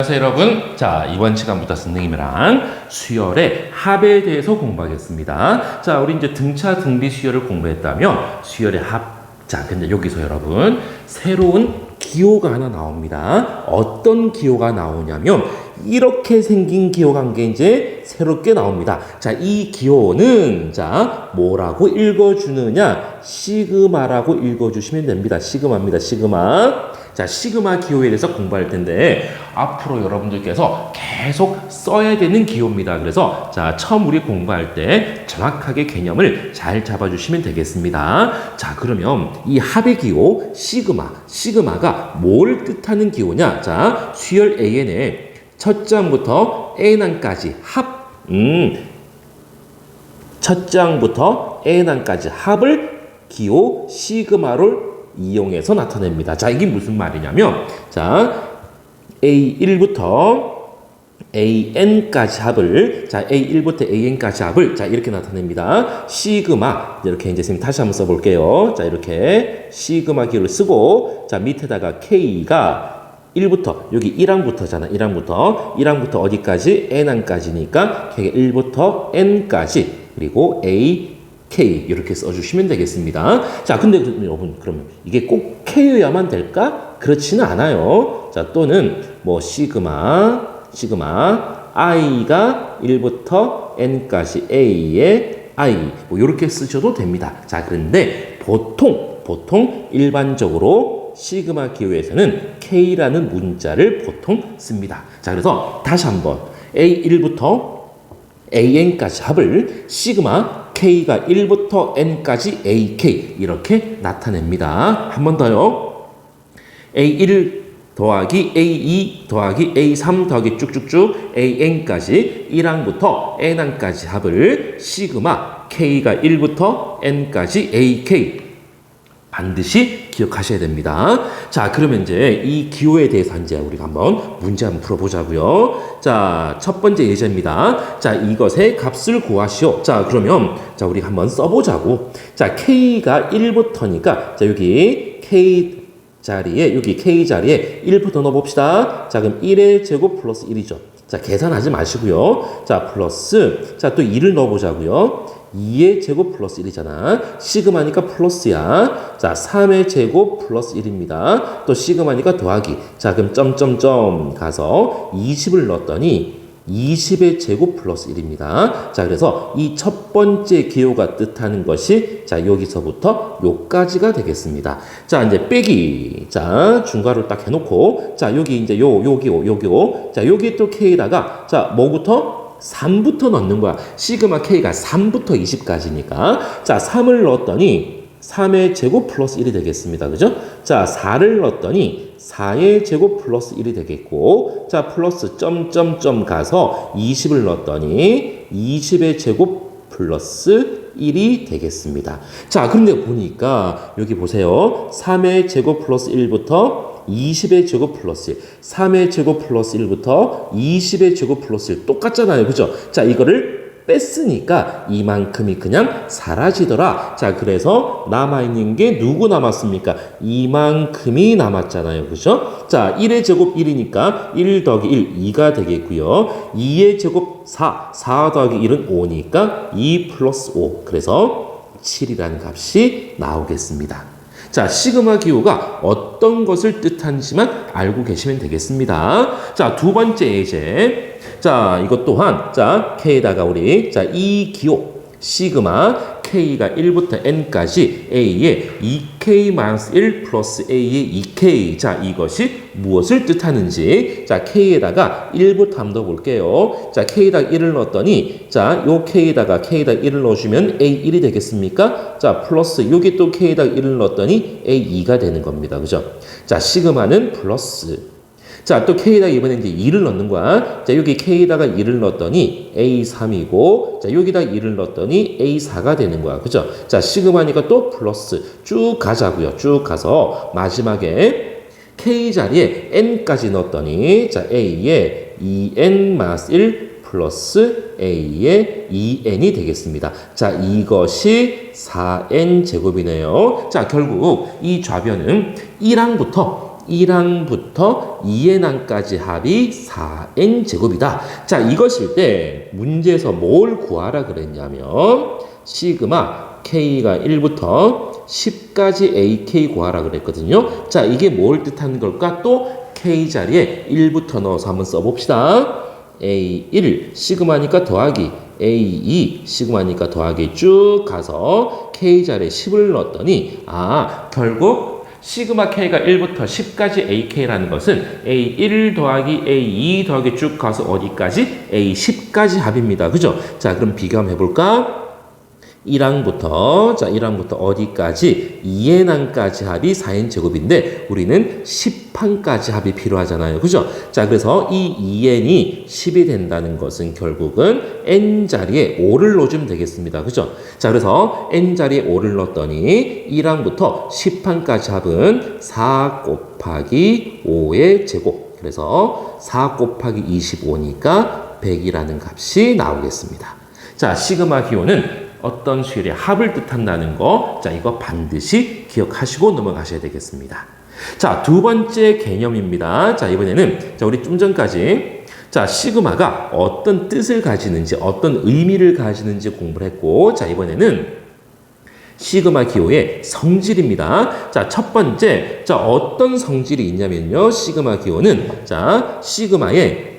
안녕하세요 여러분. 자 이번 시간부터 선생님이랑 수열의 합에 대해서 공부하겠습니다. 자 우리 이제 등차 등비 수열을 공부했다면 수열의 합자 근데 여기서 여러분 새로운 기호가 하나 나옵니다. 어떤 기호가 나오냐면 이렇게 생긴 기호가 한 게 이제 새롭게 나옵니다. 자이 기호는 자 뭐라고 읽어주느냐? 시그마라고 읽어주시면 됩니다. 시그마입니다. 시그마 자, 시그마 기호에 대해서 공부할 텐데 앞으로 여러분들께서 계속 써야 되는 기호입니다. 그래서 자, 처음 우리 공부할 때 정확하게 개념을 잘 잡아주시면 되겠습니다. 자, 그러면 이 합의 기호 시그마, 시그마가 뭘 뜻하는 기호냐? 자, 수열 AN의 첫 장부터 N항까지 합, 음, 첫 장부터 N항까지 합을 기호 시그마를 이용해서 나타냅니다. 자, 이게 무슨 말이냐면, 자, A1부터 AN까지 합을, 자, A1부터 AN까지 합을, 자, 이렇게 나타냅니다. 시그마, 이렇게 이제 선생님 다시 한번 써볼게요. 자, 이렇게 시그마 기호를 쓰고, 자, 밑에다가 K가 1부터, 여기 1항부터잖아, 1항부터. 1항부터 어디까지? N항까지니까, K가 1부터 N까지, 그리고 A, K 이렇게 써주시면 되겠습니다. 자, 근데 그- 여러분 그러면 이게 꼭 K여야만 될까? 그렇지는 않아요. 자, 또는 뭐 시그마, 시그마 I가 1부터 N까지 A의 I 뭐 이렇게 쓰셔도 됩니다. 자, 그런데 보통 보통 일반적으로 시그마 기호에서는 K라는 문자를 보통 씁니다. 자, 그래서 다시 한번 A1부터 AN까지 합을 시그마 K가 1부터 N까지 AK 이렇게 나타냅니다. 한 번 더요. A1 더하기 A2 더하기 A3 더하기 쭉쭉쭉 AN까지 1항부터 N항까지 합을 시그마 K가 1부터 N까지 AK 반드시 기억하셔야 됩니다. 자, 그러면 이제 이 기호에 대해서 이제 우리가 한번 문제 한번 풀어보자고요. 자, 첫 번째 예제입니다. 자, 이것의 값을 구하시오. 자, 그러면 자, 우리 한번 써보자고. 자, K가 1부터니까 자, 여기 K 자리에 여기 K 자리에 1부터 넣어봅시다. 자, 그럼 1의 제곱 플러스 1이죠. 자, 계산하지 마시고요. 자, 플러스 자, 또 2를 넣어 보자고요. 2의 제곱 플러스 1이잖아. 시그마니까 플러스야. 자, 3의 제곱 플러스 1입니다. 또 시그마니까 더하기. 자, 그럼 점점점 가서 20을 넣었더니 20의 제곱 플러스 1입니다. 자, 그래서 이 첫 번째 기호가 뜻하는 것이 자, 여기서부터 요까지가 되겠습니다. 자, 이제 빼기. 자, 중괄호를 딱 해놓고 자, 여기 이제 요, 요 기호, 요 기호. 자, 여기 또 K에다가 자, 뭐부터? 3부터 넣는 거야. 시그마 K가 3부터 20까지니까. 자, 3을 넣었더니 3의 제곱 플러스 1이 되겠습니다. 그죠? 자, 4를 넣었더니 4의 제곱 플러스 1이 되겠고, 자, 플러스 점점점 가서 20을 넣었더니 20의 제곱 플러스 1이 되겠습니다. 자, 그런데 보니까 여기 보세요. 3의 제곱 플러스 1부터 20의 제곱 플러스 1, 3의 제곱 플러스 1부터 20의 제곱 플러스 1 똑같잖아요. 그죠? 자, 이거를 뺐으니까 이만큼이 그냥 사라지더라. 자, 그래서 남아있는 게 누구 남았습니까? 이만큼이 남았잖아요. 그죠? 자, 1의 제곱 1이니까 1 더하기 1, 2가 되겠고요. 2의 제곱 4, 4 더하기 1은 5니까 2 플러스 5. 그래서 7이라는 값이 나오겠습니다. 자, 시그마 기호가 어떤 것을 뜻하는지만 알고 계시면 되겠습니다. 자, 두 번째 예제. 자, 이것 또한, 자, K에다가 우리, 자, 이 기호, 시그마, K가 1부터 N까지 A의 2K-1 플러스 A의 2K. 자, 이것이 무엇을 뜻하는지. 자, K에다가 1부터 한번 더 볼게요. 자, K에다가 1을 넣었더니, 자, 요 K에다가 K에다가 1을 넣어주면 A1이 되겠습니까? 자, 플러스, 여기 또 K에다가 1을 넣었더니 A2가 되는 겁니다. 그죠? 자, 시그마는 플러스. 자, 또 K에다가 이번에 이제 2를 넣는 거야. 자, 여기 K에다가 2를 넣었더니 A3이고, 자, 여기다 2를 넣었더니 A4가 되는 거야. 그죠? 자, 시그마니까 또 플러스. 쭉 가자고요. 쭉 가서 마지막에 K 자리에 N까지 넣었더니, 자, A에 2N-1 플러스 A의 2N이 되겠습니다. 자, 이것이 4N 제곱이네요. 자, 결국 이 좌변은 1항부터 1항부터 2n항까지 합이 4n 제곱이다. 자, 이것일 때 문제에서 뭘 구하라 그랬냐면 시그마 k가 1부터 10까지 ak 구하라 그랬거든요. 자, 이게 뭘 뜻하는 걸까? 또 k 자리에 1부터 넣어서 한번 써 봅시다. A1 시그마니까 더하기 A2 시그마니까 더하기 쭉 가서 K 자리에 10을 넣었더니 아 결국 시그마 K가 1부터 10까지 AK라는 것은 A1 더하기 A2 더하기 쭉 가서 어디까지? A10까지 합입니다. 그죠? 자 그럼 비교 한번 해볼까? 1항부터 자 1항부터 어디까지 2n항까지 합이 4n 제곱인데 우리는 10항까지 합이 필요하잖아요. 그죠? 자 그래서 이 2n이 10이 된다는 것은 결국은 n 자리에 5를 넣어주면 되겠습니다. 그죠? 자 그래서 n 자리에 5를 넣었더니 1항부터 10항까지 합은 4 곱하기 5의 제곱 그래서 4 곱하기 25니까 100이라는 값이 나오겠습니다. 자 시그마 기호는 어떤 수열의 합을 뜻한다는 거, 자, 이거 반드시 기억하시고 넘어가셔야 되겠습니다. 자, 두 번째 개념입니다. 자, 이번에는, 자, 우리 좀 전까지, 자, 시그마가 어떤 뜻을 가지는지, 어떤 의미를 가지는지 공부를 했고, 자, 이번에는 시그마 기호의 성질입니다. 자, 첫 번째, 자, 어떤 성질이 있냐면요. 시그마 기호는, 자, 시그마의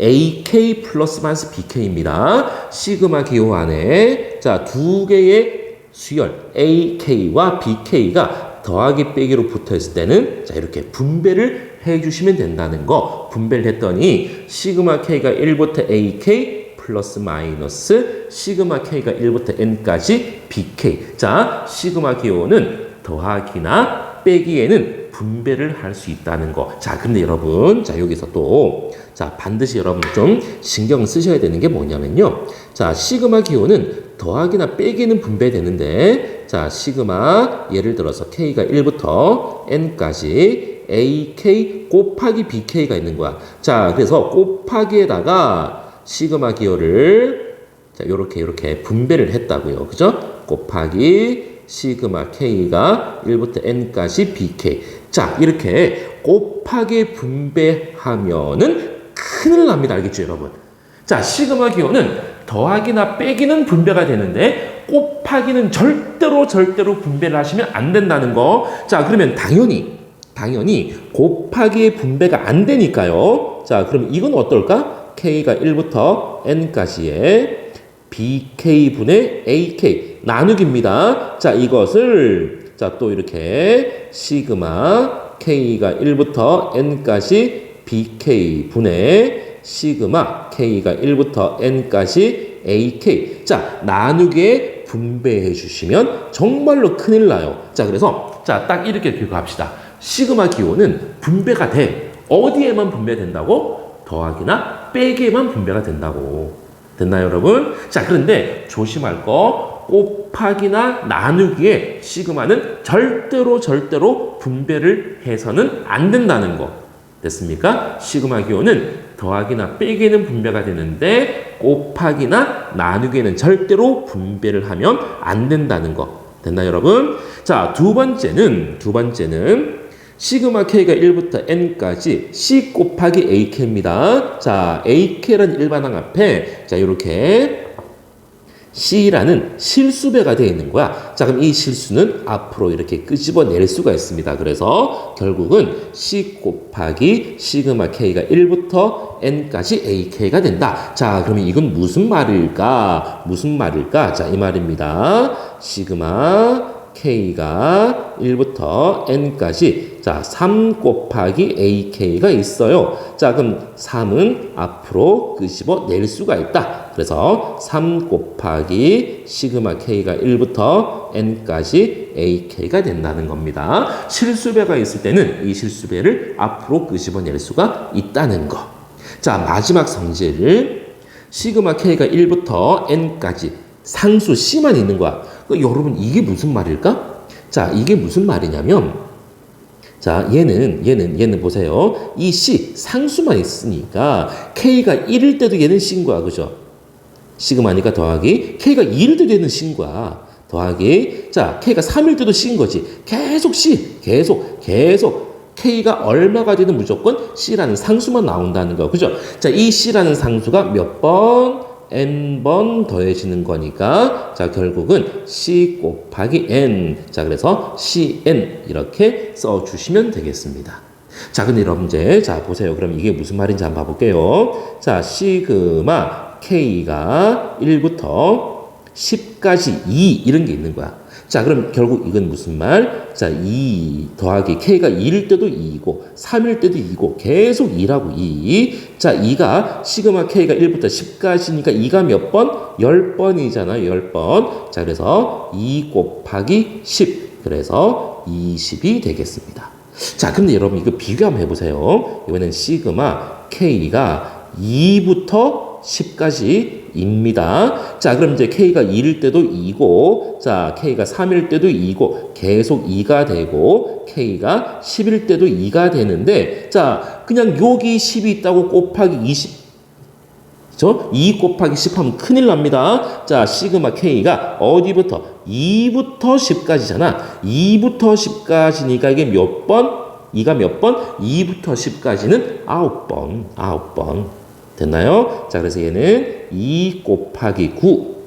AK 플러스 마이너스 BK입니다. 시그마 기호 안에 자, 두 개의 수열 AK와 BK가 더하기 빼기로 붙어 있을 때는 자, 이렇게 분배를 해 주시면 된다는 거. 분배를 했더니 시그마 K가 1부터 AK 플러스 마이너스 시그마 K가 1부터 N까지 BK. 자, 시그마 기호는 더하기나 빼기에는 분배를 할 수 있다는 거. 자, 근데 여러분, 자, 여기서 또, 자, 반드시 여러분 좀 신경 쓰셔야 되는 게 뭐냐면요. 자, 시그마 기호는 더하기나 빼기는 분배되는데, 자, 시그마, 예를 들어서 K가 1부터 N까지 AK 곱하기 BK가 있는 거야. 자, 그래서 곱하기에다가 시그마 기호를 자, 요렇게, 요렇게 분배를 했다고요. 그죠? 곱하기 시그마 K가 1부터 N까지 BK. 자, 이렇게 곱하기 분배하면은 큰일 납니다. 알겠죠, 여러분? 자, 시그마 기호는 더하기나 빼기는 분배가 되는데 곱하기는 절대로 절대로 분배를 하시면 안 된다는 거. 자, 그러면 당연히 당연히 곱하기의 분배가 안 되니까요. 자, 그럼 이건 어떨까? K가 1부터 N까지의 BK분의 AK 나누기입니다. 자, 이것을 자, 또 이렇게 시그마 K가 1부터 N까지 BK분의 시그마 K가 1부터 N까지 AK. 자, 나누기에 분배해 주시면 정말로 큰일 나요. 자, 그래서 자, 딱 이렇게 비교합시다. 시그마 기호는 분배가 돼. 어디에만 분배된다고? 더하기나 빼기에만 분배가 된다고. 됐나요, 여러분? 자, 그런데 조심할 거 곱하기나 나누기에 시그마는 절대로 절대로 분배를 해서는 안 된다는 거. 됐습니까? 시그마 기호는 더하기나 빼기는 분배가 되는데 곱하기나 나누기에는 절대로 분배를 하면 안 된다는 거. 됐나요, 여러분? 자, 두 번째는 두 번째는 시그마 k가 1부터 n까지 c 곱하기 ak입니다. 자, ak라는 일반항 앞에 자, 이렇게 C라는 실수배가 되어 있는 거야. 자, 그럼 이 실수는 앞으로 이렇게 끄집어낼 수가 있습니다. 그래서 결국은 C 곱하기 시그마 K가 1부터 N까지 AK가 된다. 자, 그러면 이건 무슨 말일까? 무슨 말일까? 자, 이 말입니다. 시그마 K가 1부터 N까지 자, 3 곱하기 AK가 있어요. 자, 그럼 3은 앞으로 끄집어 낼 수가 있다. 그래서 3 곱하기 시그마 K가 1부터 N까지 AK가 된다는 겁니다. 실수배가 있을 때는 이 실수배를 앞으로 끄집어 낼 수가 있다는 거. 자, 마지막 성질을 시그마 K가 1부터 N까지 상수 C만 있는 거야. 그 여러분 이게 무슨 말일까? 자, 이게 무슨 말이냐면 자, 얘는 얘는 얘는 보세요. 이 C 상수만 있으니까 K가 1일 때도 얘는 C인 거야. 그죠? 시그마니까 더하기 K가 2일 때도 얘는 C인 거야. 더하기 자, K가 3일 때도 C인 거지. 계속 C. 계속 계속 k가 얼마가 되든 무조건 c라는 상수만 나온다는 거. 그죠? 자, 이 c라는 상수가 몇 번? N번 더해지는 거니까 자 결국은 c 곱하기 n 자 그래서 cn 이렇게 써주시면 되겠습니다. 자 근데 여러분 이제 자 보세요. 그럼 이게 무슨 말인지 한번 봐볼게요. 자 시그마 k가 1부터 10까지 2 이런 게 있는 거야. 자, 그럼 결국 이건 무슨 말? 자, 2 더하기 K가 2일 때도 2이고, 3일 때도 2이고, 계속 2라고 2. 자, 2가 시그마 K가 1부터 10까지니까 2가 몇 번? 10번이잖아요. 10번. 자, 그래서 2 곱하기 10. 그래서 20이 되겠습니다. 자, 근데 여러분 이거 비교 한번 해 보세요. 이번엔 시그마 K가 2부터 10까지 입니다. 자, 그럼 이제 K가 2일 때도 2고, 자, K가 3일 때도 2고, 계속 2가 되고, K가 10일 때도 2가 되는데, 자, 그냥 여기 10이 있다고 곱하기 20, 저2 곱하기 10 하면 큰일 납니다. 자, 시그마 K가 어디부터? 2부터 10까지잖아. 2부터 10까지니까 이게 몇 번? 2가 몇 번? 2부터 10까지는 9번. 9번. 됐나요? 자, 그래서 얘는 2 곱하기 9.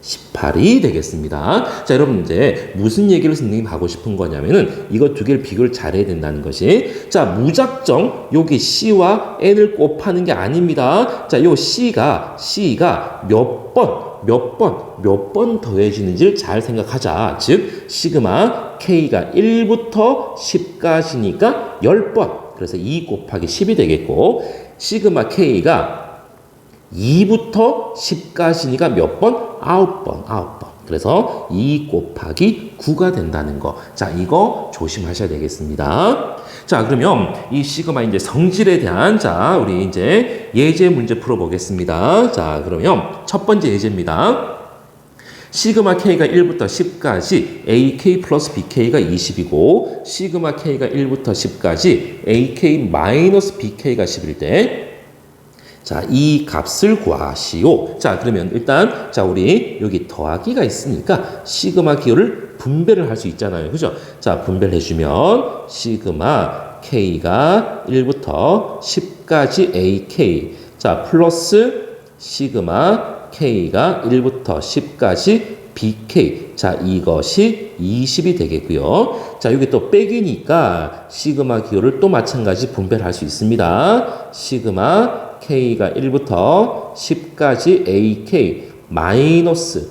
18이 되겠습니다. 자, 여러분 이제 무슨 얘기를 선생님이 하고 싶은 거냐면은 이거 두 개를 비교를 잘해야 된다는 것이 자, 무작정 여기 C와 N을 곱하는 게 아닙니다. 자, 요 C가 C가 몇 번, 몇 번, 몇 번 더해지는지를 잘 생각하자. 즉, 시그마 K가 1부터 10까지니까 10번. 그래서 2 곱하기 10이 되겠고, 시그마 K가 2부터 10까지니까 몇 번? 9번, 9번. 그래서 2 곱하기 9가 된다는 거. 자, 이거 조심하셔야 되겠습니다. 자, 그러면 이 시그마 이제 성질에 대한 자, 우리 이제 예제 문제 풀어 보겠습니다. 자, 그러면 첫 번째 예제입니다. 시그마 k가 1부터 10까지 ak 플러스 bk가 20이고 시그마 k가 1부터 10까지 ak 마이너스 bk가 10일 때 자, 이 값을 구하시오. 자, 그러면 일단 자, 우리 여기 더하기가 있으니까 시그마 기호를 분배를 할 수 있잖아요. 그죠? 자, 분배를 해 주면 시그마 k가 1부터 10까지 ak 자, 플러스 시그마 k가 1부터 10까지 bk. 자, 이것이 20이 되겠고요. 자, 여기 또 빼기니까 시그마 기호를 또 마찬가지 분배를 할수 있습니다. 시그마 k가 1부터 10까지 ak 마이너스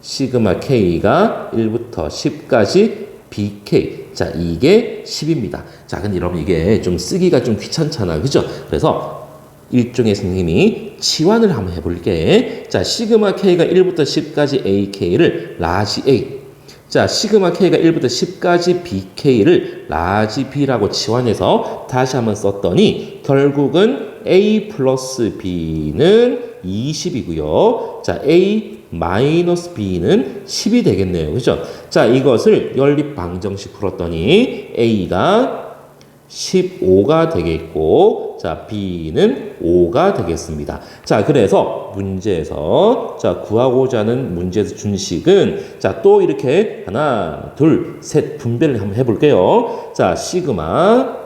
시그마 k가 1부터 10까지 bk. 자, 이게 10입니다. 자, 근데 여러분 이게 좀 쓰기가 좀 귀찮잖아. 그죠? 그래서 일종의 선생님이 치환을 한번 해볼게. 자, 시그마 k가 1부터 10까지 ak를 라지 a. 자, 시그마 k가 1부터 10까지 bk를 라지 b라고 치환해서 다시 한번 썼더니 결국은 a 플러스 b는 20이고요. 자, a 마이너스 b는 10이 되겠네요. 그죠? 자, 이것을 연립 방정식 풀었더니 a가 15가 되겠고, 자, B는 5가 되겠습니다. 자, 그래서 문제에서, 자, 구하고자 하는 문제에서 준 식은, 자, 또 이렇게 하나, 둘, 셋 분배를 한번 해볼게요. 자, 시그마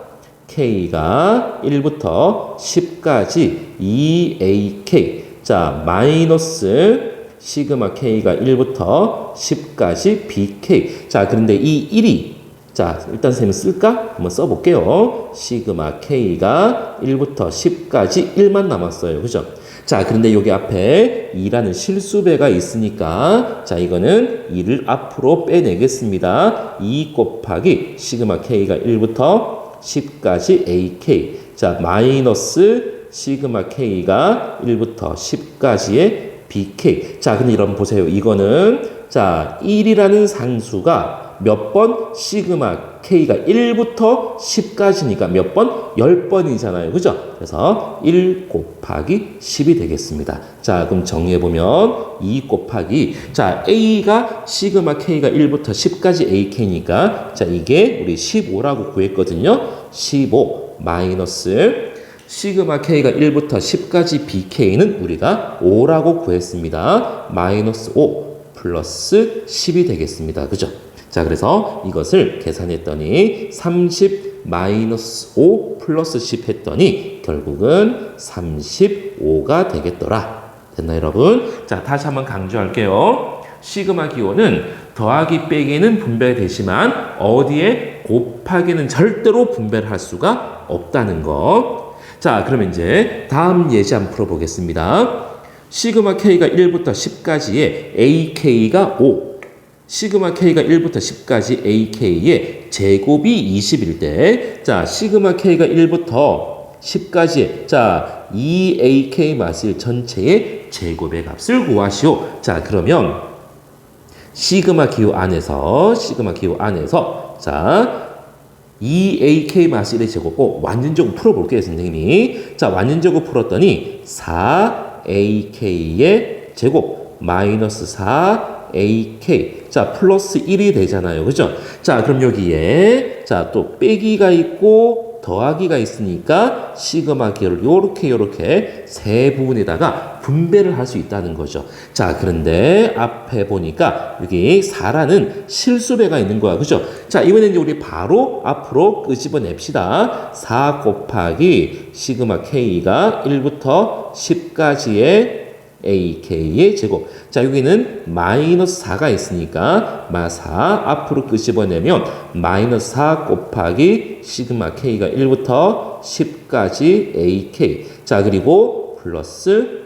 K가 1부터 10까지 2AK. 자, 마이너스 시그마 K가 1부터 10까지 BK. 자, 그런데 이 1이 자, 일단 선생님 쓸까? 한번 써볼게요. 시그마 K가 1부터 10까지 1만 남았어요. 그죠? 자, 그런데 여기 앞에 2라는 실수배가 있으니까, 자, 이거는 2를 앞으로 빼내겠습니다. 2 곱하기 시그마 K가 1부터 10까지 AK. 자, 마이너스 시그마 K가 1부터 10까지의 BK. 자, 근데 여러분 보세요. 이거는, 자, 1이라는 상수가 몇 번? 시그마 K가 1부터 10까지니까 몇 번? 10번이잖아요. 그죠? 그래서 1 곱하기 10이 되겠습니다. 자, 그럼 정리해 보면 2 곱하기, 자, A가 시그마 K가 1부터 10까지 AK니까, 자, 이게 우리 15라고 구했거든요. 15 마이너스 시그마 K가 1부터 10까지 BK는 우리가 5라고 구했습니다. 마이너스 5 플러스 10이 되겠습니다. 그죠? 자, 그래서 이것을 계산했더니 30 마이너스 5 플러스 10 했더니 결국은 35가 되겠더라. 됐나 여러분? 자, 다시 한번 강조할게요. 시그마 기호는 더하기 빼기는 분배되지만 어디에 곱하기는 절대로 분배를 할 수가 없다는 거. 자, 그러면 이제 다음 예시 한번 풀어보겠습니다. 시그마 k가 1부터 10까지의 ak가 5. 시그마 k가 1부터 10까지 ak의 제곱이 20일 때, 자, 시그마 k가 1부터 10까지, 자, 2ak 마실 전체의 제곱의 값을 구하시오. 자, 그러면 시그마 기호 안에서, 시그마 기호 안에서, 자, 2ak 마스 1의 제곱, 어, 완전적으로 풀어볼게요, 선생님이. 자, 완전적으로 풀었더니 4ak의 제곱 마이너스 4ak 자 플러스 1이 되잖아요. 그죠? 자 그럼 여기에 자 또 빼기가 있고 더하기가 있으니까 시그마 기호를 요렇게 요렇게 세 부분에다가 분배를 할 수 있다는 거죠. 자 그런데 앞에 보니까 여기 4라는 실수배가 있는 거야. 그죠? 자 이번에 이제 우리 바로 앞으로 끄집어 냅시다. 4 곱하기 시그마 k가 1부터 10까지의 ak의 제곱. 자, 여기는 마이너스 4가 있으니까 마4 앞으로 끄집어내면 마이너스 4 곱하기 시그마 k가 1부터 10까지 ak. 자, 그리고 플러스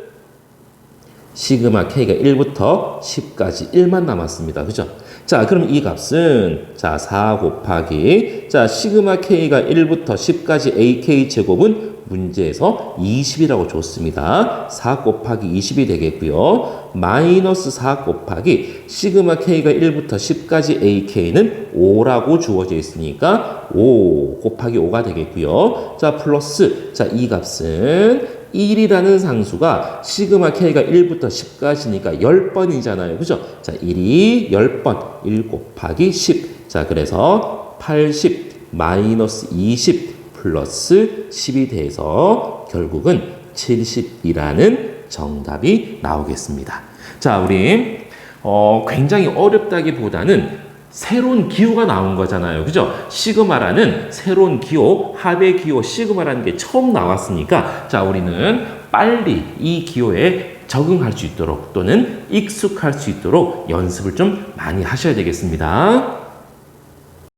시그마 k가 1부터 10까지 1만 남았습니다. 그죠? 자, 그럼 이 값은 자, 4 곱하기 자, 시그마 k가 1부터 10까지 ak 제곱은 문제에서 20이라고 줬습니다. 4 곱하기 20이 되겠고요. 마이너스 4 곱하기 시그마 k가 1부터 10까지 ak는 5라고 주어져 있으니까 5 곱하기 5가 되겠고요. 자, 플러스 자, 이 값은 1이라는 상수가 시그마 k가 1부터 10까지니까 10번이잖아요. 그죠? 자, 1이 10번. 1 곱하기 10. 자, 그래서 80 마이너스 20 플러스 10이 돼서 결국은 70이라는 정답이 나오겠습니다. 자, 우리 어, 굉장히 어렵다기보다는 새로운 기호가 나온 거잖아요. 그죠? 시그마라는 새로운 기호, 합의 기호 시그마라는 게 처음 나왔으니까 자, 우리는 빨리 이 기호에 적응할 수 있도록 또는 익숙할 수 있도록 연습을 좀 많이 하셔야 되겠습니다.